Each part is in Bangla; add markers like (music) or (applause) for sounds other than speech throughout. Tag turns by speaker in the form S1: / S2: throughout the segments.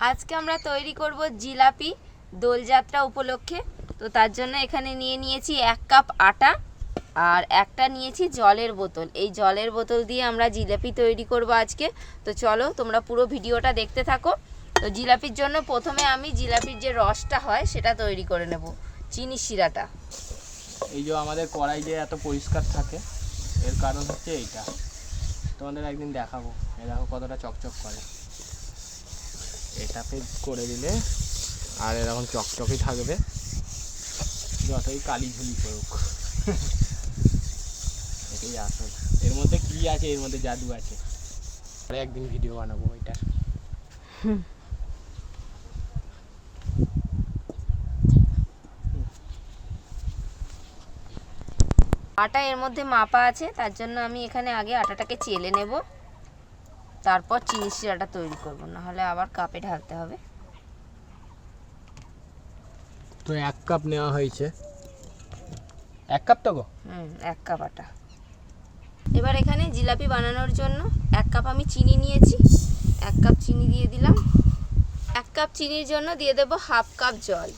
S1: আজকে আমরা তৈরি করব জিলাপি দোলযাত্রা উপলক্ষে। তো তার জন্য এখানে নিয়ে নিয়েছি এক কাপ আটা আর একটা নিয়েছি জলের বোতল। এই জলের বোতল দিয়ে আমরা জিলাপি তৈরি করব আজকে। তো চলো তোমরা পুরো ভিডিওটা দেখতে থাকো। তো জিলাপির জন্য প্রথমে আমি জিলাপির যে রসটা হয় সেটা তৈরি করে নেব, চিনি শিরাটা।
S2: এই যে আমাদের কড়াই যে এত পরিষ্কার থাকে, এর কারণ হচ্ছে এইটা। তোমাদের একদিন দেখাবো। এ দেখো কতটা চকচক করে। এটাতে করে দিলে আর এরকম চকচকই থাকবে। যতই কালি ঝুলি করুক। (laughs) এটাই আসল। এর মধ্যে কি আছে? এর মধ্যে জাদু আছে। পরে একদিন ভিডিও বানাবো এটা
S1: আটা এর মধ্যে মাপা আছে তার জন্য আমি এখানে আগে আটাটাকে চেলে নেব। তারপর চিনি শিরাটা তৈরি করব না হলে আবার কাপে ঢালতে হবে।
S2: তো এক কাপ নেওয়া হয়েছে। এক কাপ তো গো?
S1: হুম এক কাপ আটা। এবার এখানে জিলাপি বানানোর জন্য এক কাপ আমি চিনি নিয়েছি এক কাপ চিনি দিয়ে দিলাম। এক কাপ চিনির জন্য দিয়ে দেবো হাফ কাপ জল।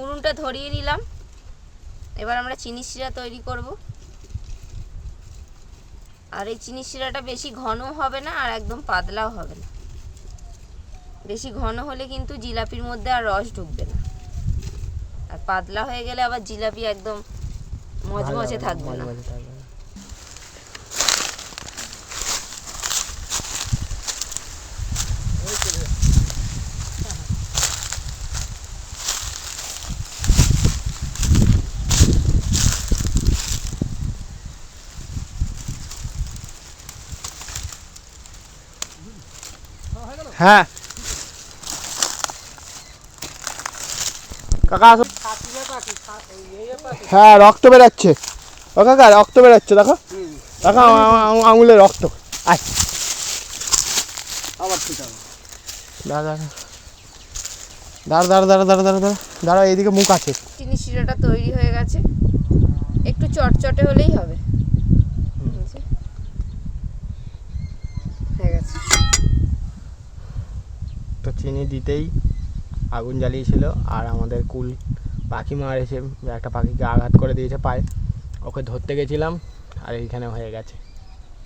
S1: উনুনটা ধরিয়ে নিলাম। এবার আমরা চিনি শিরা তৈরি করব। আর এই চিনি শিরাটা বেশি ঘন হবে না আর একদম পাতলাও হবে না। বেশি ঘন হলে কিন্তু জিলাপির মধ্যে আর রস ঢুকবে না। আর পাতলা হয়ে গেলে আবার জিলাপি একদম মজমজে থাকবে না।
S2: হ্যাঁ। কাকা আসো। হ্যাঁ রক্ত বেরাচ্ছে। ও কাকা রক্ত বেরাচ্ছে দেখো। আ- আঙুলে রক্ত। আয়।
S3: আবার ঠিক আছে
S2: দাঁড়া। দাঁড়া দাঁড়া দাঁড়া দাঁড়া দাঁড়া দাঁড়া। দাঁড়া এইদিকে মুখ আছে।
S1: চিনি শিরাটা তৈরি হয়ে গেছে। একটু চটচটে হলেই হবে এই যে। হয়ে গেছে
S2: তো চিনি দিতেই আগুন জ্বালিয়েছিল আর আমাদের কুল পাখি মার এসে একটা পাখিকে আঘাত করে দিয়েছে পায়ে। ওকে ধরতে গেছিলাম আর এইখানে হয়ে গেছে।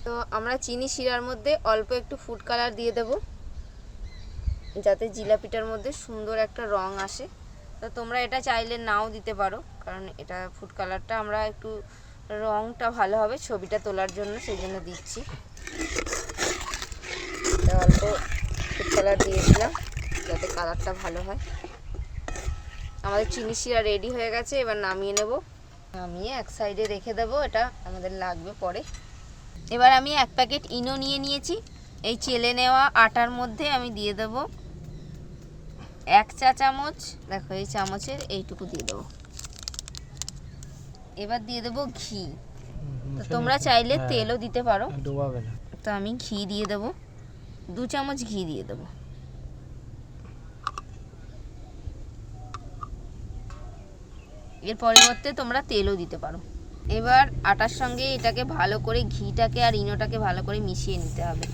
S1: তো আমরা চিনি শিরার মধ্যে অল্প একটু ফুড কালার দিয়ে দেব, যাতে জিলাপিটার মধ্যে সুন্দর একটা রং আসে। তো তোমরা এটা চাইলে নাও দিতে পারো, কারণ এটা ফুড কালারটা আমরা একটু রংটা ভালো হবে, ছবিটা তোলার জন্য, সেই জন্য দিচ্ছি। অল্প কালার দিয়েছিলাম যাতে কালারটা ভালো হয়। আমাদের চিনি শিরা রেডি হয়ে গেছে এবার নামিয়ে নেব। নামিয়ে এক সাইডে রেখে দেবো এটা আমাদের লাগবে পরে। এবার আমি এক প্যাকেট ইনো নিয়ে নিয়েছি। এই চেলে নেওয়া আটার মধ্যে আমি দিয়ে দেব এক চা চামচ। দেখো এই চামচের এইটুকু দিয়ে দেবো। এবার দিয়ে দেবো ঘি। তো তোমরা চাইলে
S2: হ্যাঁ।
S1: তেলও দিতে পারো। তো আমি ঘি দিয়ে দেবো। দু চামচ ঘি দিয়ে দেবো। এর পরিবর্তে তোমরা তেলও দিতে পারো। এবার আটার সঙ্গে এটাকে ভালো করে ঘিটাকে আর ইনোটাকে ভালো করে মিশিয়ে নিতে হবে।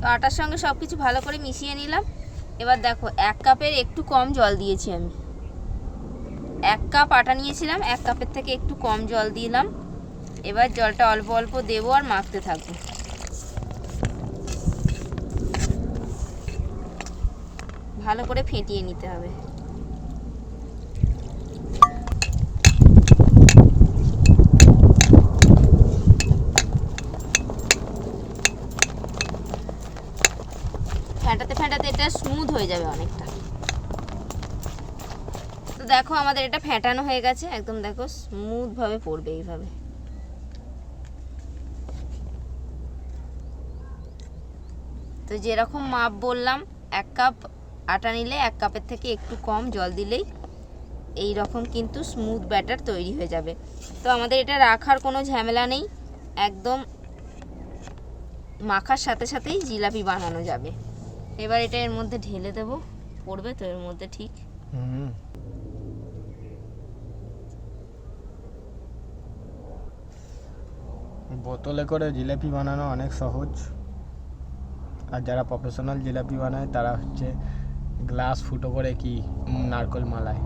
S1: তো আটার সঙ্গে সব কিছু ভালো করে মিশিয়ে নিলাম। এবার দেখো, এক কাপের একটু কম জল দিয়েছি আমি। এক কাপ আটা নিয়েছিলাম, এক কাপের থেকে একটু কম জল দিলাম। এবার জলটা অল্প অল্প দেবো আর মাখতে থাকব। ভালো করে ফেটিয়ে নিতে হবে। ফেটাতে ফেটাতে এটা স্মুথ হয়ে যাবে অনেকটা। তো দেখো আমাদের এটা ফেটানো হয়ে গেছে, একদম দেখো স্মুথ ভাবে পড়বে এইভাবে। তো যেরকম মাপ বললাম, এক কাপ আটা নিলে এক কাপের থেকে একটু কম জল দিলেই এই রকম কিন্তু স্মুথ ব্যাটার তৈরি হয়ে যাবে। তো আমাদের এটা রাখার কোনো ঝামেলা নেই, একদম মাখার সাথে সাথেই জিলাপি বানানো যাবে। এবার এটা এর মধ্যে ঢেলে দেবো, পড়বে তো এর মধ্যে ঠিক।
S2: বোতলে করে জিলাপি বানানো অনেক সহজ। আর যারা প্রফেশনাল জিলাপি বানায় তারা হচ্ছে গ্লাস ফুটো করে কি নারকোল মালায়।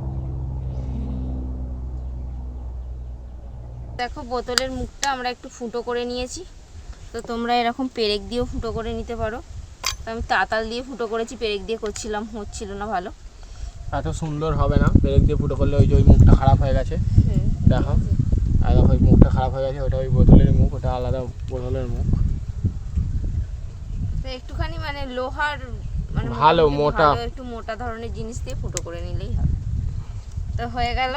S1: দেখো বোতলের মুখটা আমরা একটু ফুটো করে নিয়েছি। তো তোমরা এরকম পেরেক দিয়েও ফুটো করে নিতে পারো। আমি তাতাল দিয়ে ফুটো করেছি পেরেক দিয়ে করছিলাম হচ্ছিল না ভালো।
S2: এত সুন্দর হবে না পেরেক দিয়ে ফুটো করলে ওই যে ওই মুখটা খারাপ হয়ে গেছে। দেখো। আর দেখো ওই মুখটা খারাপ হয়ে গেছে ওটা ওই বোতলের মুখ ওটা আলাদা বোতলের মুখ।
S1: তো একটুখানি মানে লোহার মানে
S2: ভালো, মোটা।
S1: একটু মোটা ধরনের জিনিস দিয়ে ফুটো করে নিলেই হবে। তো হয়ে গেল।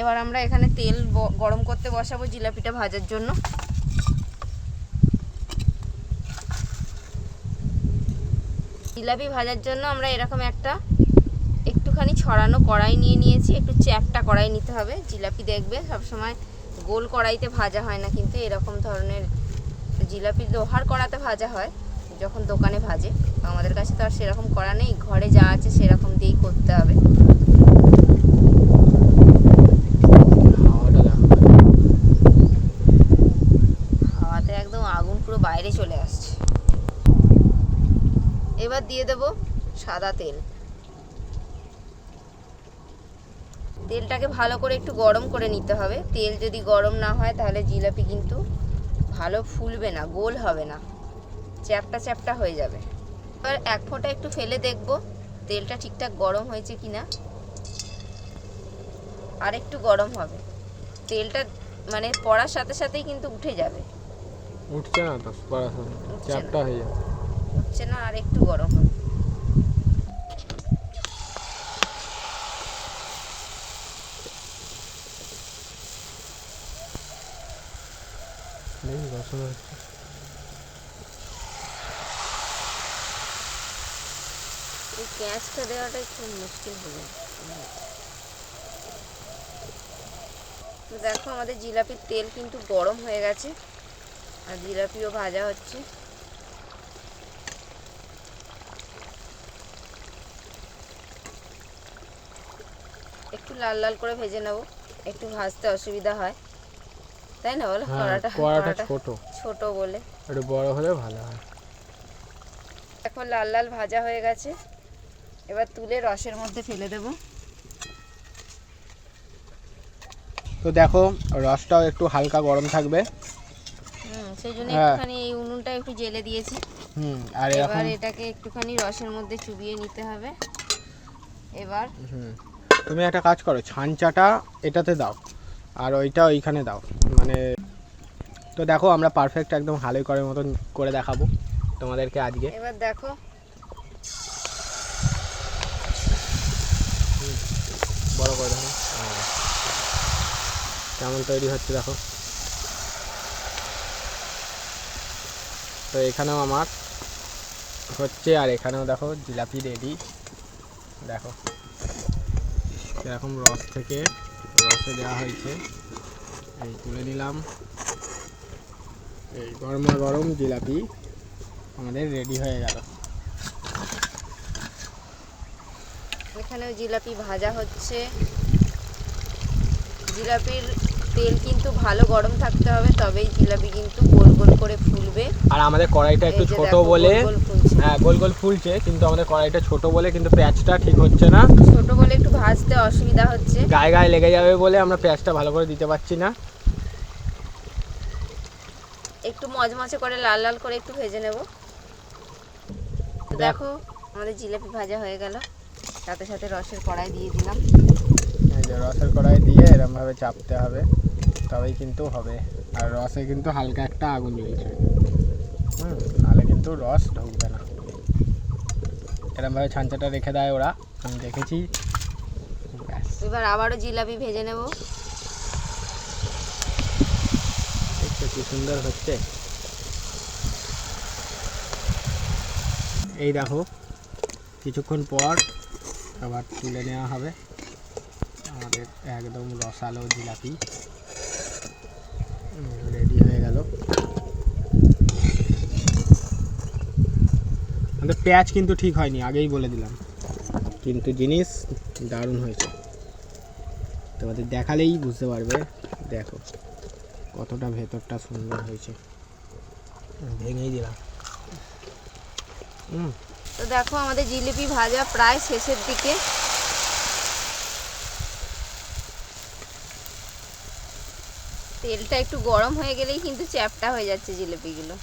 S1: এবার আমরা এখানে তেল গরম করতে বসাবো জিলাপিটা ভাজার জন্য। জিলাপি ভাজার জন্য আমরা এরকম একটা একটুখানি ছড়ানো কড়াই নিয়ে নিয়েছি একটু চ্যাপটা কড়াই নিতে হবে। জিলাপি দেখবে সবসময় গোল কড়াইতে ভাজা হয় না কিন্তু এরকম ধরনের জিলাপি লোহার কড়াতে ভাজা হয় যখন দোকানে ভাজে। আমাদের কাছে তো আর সেরকম করা নেই ঘরে যা আছে সেরকম দিয়েই করতে হবে। হাওয়াতে একদম আগুন পুরো বাইরে চলে আসছে। এবার দিয়ে দেব সাদা তেল। তেলটাকে ভালো করে একটু গরম করে নিতে হবে। তেল যদি গরম না হয় তাহলে জিলাপি কিন্তু ভালো ফুলবে না গোল হবে না। চ্যাপটা চ্যাপটা হয়ে যাবে। এবার এক ফোঁটা একটু ফেলে দেখব তেলটা ঠিকঠাক গরম হয়েছে কি না আর একটু গরম হবে। তেলটা মানে পড়ার সাথে সাথেই কিন্তু উঠে যাবে।
S2: উঠছে না তো
S1: উঠছে না।
S2: চ্যাপটা হয়ে যাবে
S1: হচ্ছে না আর একটু গরম হবে
S2: দেখি রসুন হচ্ছে
S1: এই পেঁয়াজটা দেওয়াটা একটু মুশকিল হয়ে তো দেখো আমাদের জিলাপির তেল কিন্তু গরম হয়ে গেছে, আর জিলাপিও ভাজা হচ্ছে। একটু লাল লাল করে ভেজে নেব, একটু ভাজতে অসুবিধা হয়। তাই না বলো?
S2: হ্যাঁ
S1: কড়াটা
S2: কড়াটা
S1: কড়াটা
S2: ছোট।
S1: ছোট বলে।
S2: একটু বড় হলে ভালো হয়।
S1: এখন লাল লাল ভাজা হয়ে গেছে। এবার তুলে রসের মধ্যে ফেলে দেব।
S2: তো দেখো রসটাও একটু হালকা গরম থাকবে।
S1: হুম সেই জন্য
S2: হ্যাঁ।
S1: একটুখানি এই উনুনটা একটু জেলে দিয়েছি।
S2: হুম আর
S1: এবার এটাকে একটুখানি রসের মধ্যে চুবিয়ে নিতে হবে। এবার
S2: হুম। তুমি একটা কাজ করো ছানচাটা এটাতে দাও। আর ওইটা ওইখানে দাও। মানে তো দেখো আমরা পারফেক্ট একদম হালই করার মতন করে দেখাবো তোমাদেরকে আজকে।
S1: এবার দেখো।
S2: বড় করে দেখো হ্যাঁ। কেমন তৈরি হচ্ছে দেখো। তো এখানেও আমার হচ্ছে আর এখানেও দেখো জিলাপি রেডি। দেখো। এরকম রস থেকে রসে দেওয়া হয়েছে। এই তুলে নিলাম। এই গরমা গরম জিলাপি আমাদের রেডি হয়ে গেল।
S1: এখানেও জিলাপি ভাজা হচ্ছে। জিলাপির তেল কিন্তু ভালো গরম থাকতে হবে তবেই জিলাপি কিন্তু গোল গোল করে ফুলবে।
S2: আর আমাদের কড়াইটা একটু ছোট বলে। হ্যাঁ গোল গোল ফুলছে কিন্তু আমাদের কড়াইটা ছোট বলে কিন্তু পেঁয়াজটা ঠিক হচ্ছে না।
S1: ছোট বলে একটু ভাজতে অসুবিধা হচ্ছে।
S2: গায়ে গায়ে লেগে যাবে বলে আমরা পেঁয়াজটা ভালো করে দিতে পারছি না।
S1: একটু মচমচে করে লাল লাল করে একটু ভেজে নেব। দেখো। আমাদের জিলাপি ভাজা হয়ে গেল। সাথে সাথে রসের কড়াই দিয়ে দিলাম।
S2: রসের কড়াই দিয়ে এরমভাবে চাপতে হবে তবেই কিন্তু হবে। আর রসে কিন্তু হালকা একটা আগুন জ্বলছে। হুম কিন্তু রস ঢুকবে না। এরমভাবে ছাঞ্চাটা রেখে দেয় ওরা। আমি দেখেছি।
S1: এবার আবারও জিলাপি ভেজে নেব।
S2: কি সুন্দর হচ্ছে। এই দেখো কিছুক্ষণ পর আবার তুলে নেওয়া হবে। আমাদের একদম রসালো জিলাপি রেডি হয়ে গেল আমাদের পেঁয়াজ কিন্তু ঠিক হয়নি, আগেই বলে দিলাম। কিন্তু জিনিস দারুণ হয়েছে। তোমাদের দেখালেই বুঝতে পারবে, দেখো, কতটা ভেতরটা সুন্দর হয়েছে। ভেঙেই দিলাম।
S1: তো দেখো, আমাদের জিলিপি ভাজা প্রায় শেষের দিকে। তেলটা একটু গরম হয়ে গেলেই কিন্তু চ্যাপটা হয়ে যাচ্ছে জিলিপিগুলো।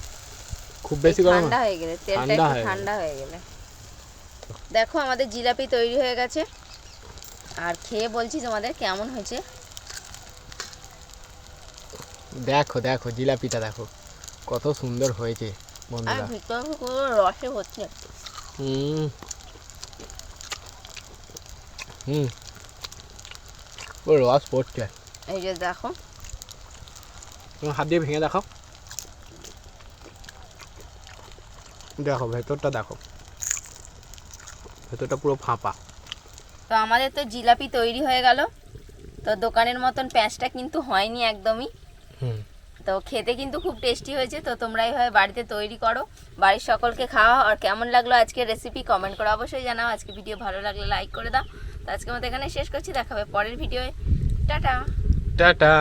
S2: খুব বেশি গরম
S1: ঠান্ডা হয়ে? গেলে তেলটা একটু ঠান্ডা হয়ে গেলে। দেখো আমাদের জিলাপি তৈরি হয়ে গেছে। আর খেয়ে বলছি তোমাদের কেমন হয়েছে?
S2: দেখো দেখো জিলাপিটা দেখো। কত সুন্দর হয়েছে
S1: আর
S2: বন্ধুরা
S1: ভিতরে পুরো রসে হচ্ছে
S2: হুম। হুম। ও রস পড়ছে।
S1: এই যে দেখো।
S2: তুমি হাত দিয়ে ভেঙে দেখো দেখো ভেতরটা দেখো। ভেতরটা পুরো ফাঁপা।
S1: তো আমাদের তো জিলাপি তৈরি হয়ে গেল। তো দোকানের মতন প্যাঁচটা কিন্তু হয়নি একদমই। তো খেতে কিন্তু খুব টেস্টি হয়েছে। তো তোমরা এইভাবে বাড়িতে তৈরি করো। বাড়ির সকলকে খাওয়া আর কেমন লাগল আজকের রেসিপি কমেন্ট করে অবশ্যই জানাও। আজকে ভিডিও ভালো লাগলে লাইক করে দাও। তো আজকে মতো এখানে শেষ করছি। দেখাবে পরের ভিডিওয়ে টাটা।
S2: টাটা।